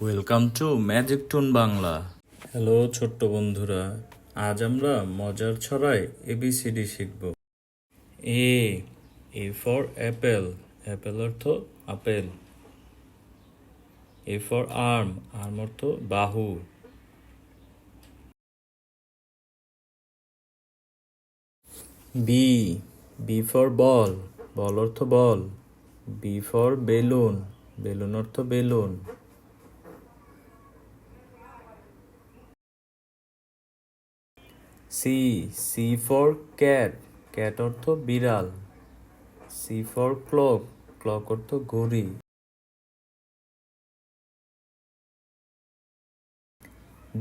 Welcome to magic টুন Bangla hello ছোট্ট বন্ধুরা। আজ আমরা মজার ছড়ায় এবিসিডি শিখব। A A for apple apple অর্থ apple. A for arm arm অর্থ বাহু। B B for ball ball অর্থ ball B for balloon balloon অর্থ balloon C C for cat cat অর্থ বিড়াল সি ফর ক্লক ক্লক অর্থ ঘড়ি।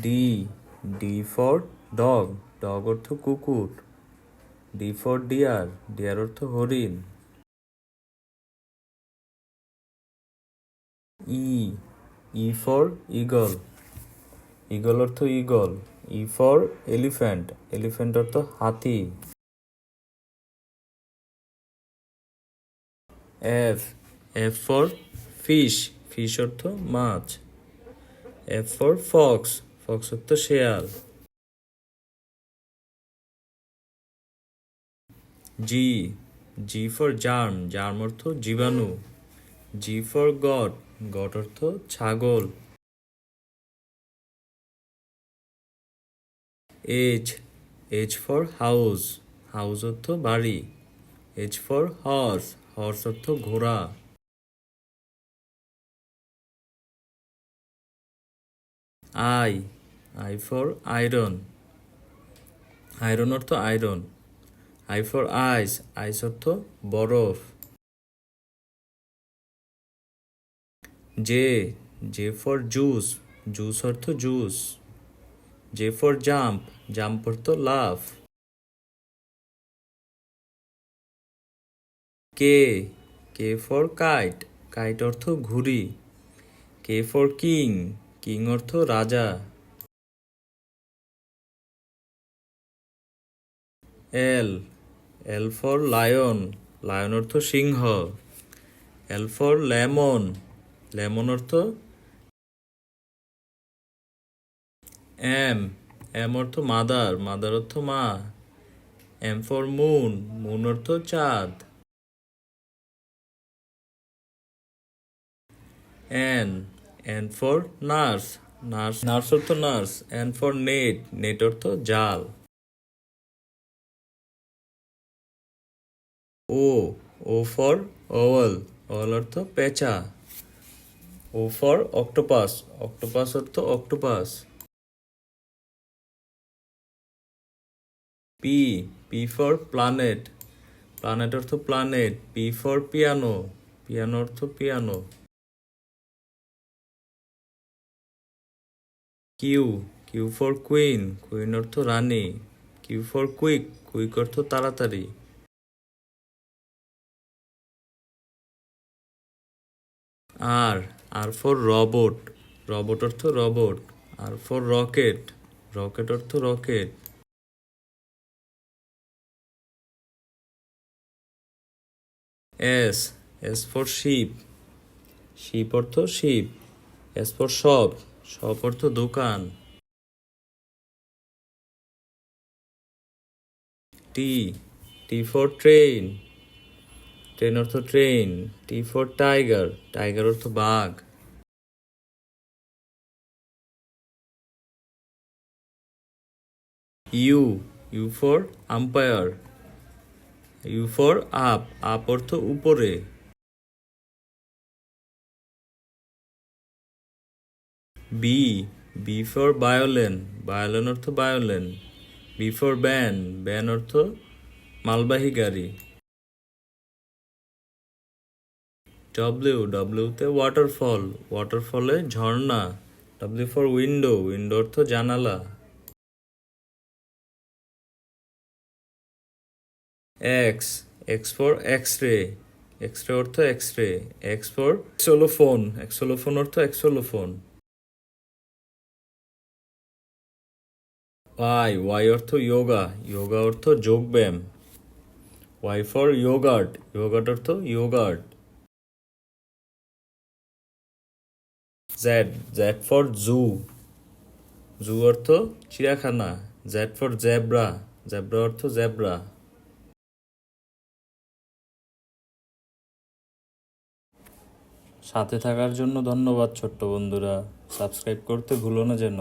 D D for dog dog অর্থ কুকুর ডি ফর ডিয়ার ডিয়ার অর্থ হরিণ। E E for eagle eagle অর্থ eagle, E for elephant elephant অর্থ হাতি। F F for fish fish অর্থ মাছ। এফ ফর ফক্স ফক্স অর্থ শেয়াল। G G for germ germ অর্থ জীবাণু। জি ফর গড গড অর্থ ছাগল। H H for house house অর্থ বাড়ি এজ ফর হর্স হর্স অর্থ ঘোড়া। I I for iron iron অর্থ iron I for ice ice অর্থ বরফ। J J for juice juice অর্থ juice J for jump jump অর্থ লাফ K K for kite kite অর্থ ঘুড়ি. কে ফর কিং কিং অর্থ রাজা. L L for lion lion অর্থ সিংহ. এল ফর লেমন লেমন অর্থ এম এম অর্থ মাদার মাদার অর্থ মা এম ফর মুন মুন অর্থ চাঁদ। N N for nurse nurse nurse অর্থ nurse N for net net অর্থ জাল। O O for owl owl অর্থ পেঁচা। ও ফর অক্টোপাস অক্টোপাস অর্থ octopus P P for planet planet অর্থ planet P for piano piano অর্থ piano Q Q for queen queen অর্থ রানী. Q for quick quick অর্থ তাড়াতাড়ি. R R for robot robot অর্থ robot R for rocket rocket অর্থ rocket S S for ship ship অর্থ ship S for shop shop অর্থ দোকান. T T for train train অর্থ train T for tiger tiger অর্থ বাঘ. U U for umpire U for up up অর্থ উপরে। V V for violin violin অর্থ violin. V for van van অর্থ মালবাহী গাড়ি। ডব্লিউ ডব্লিউতে ওয়াটারফল ওয়াটারফলে ঝর্ণা। ডব্লিউ ফর উইন্ডো উইন্ডো অর্থ জানালা। X X for X ray X ray অর্থ এক্স রে এক্স ফর এক্সোলোফোন এক্সোলোফোন অর্থ এক্সোলোফোন ওয়াই ওয়াই অর্থ যোগা যোগা অর্থ যোগব্যায়াম। ওয়াই ফর ইয়োগার্ট ইয়োগার্ট অর্থ yogurt Z Z for zoo zoo অর্থ চিড়িয়াখানা। জেড ফর জেব্রা জেব্রা অর্থ জেব্রা সাথে থাকার জন্য ধন্যবাদ ছোট্ট বন্ধুরা। সাবস্ক্রাইব করতে ভুলো না যেন।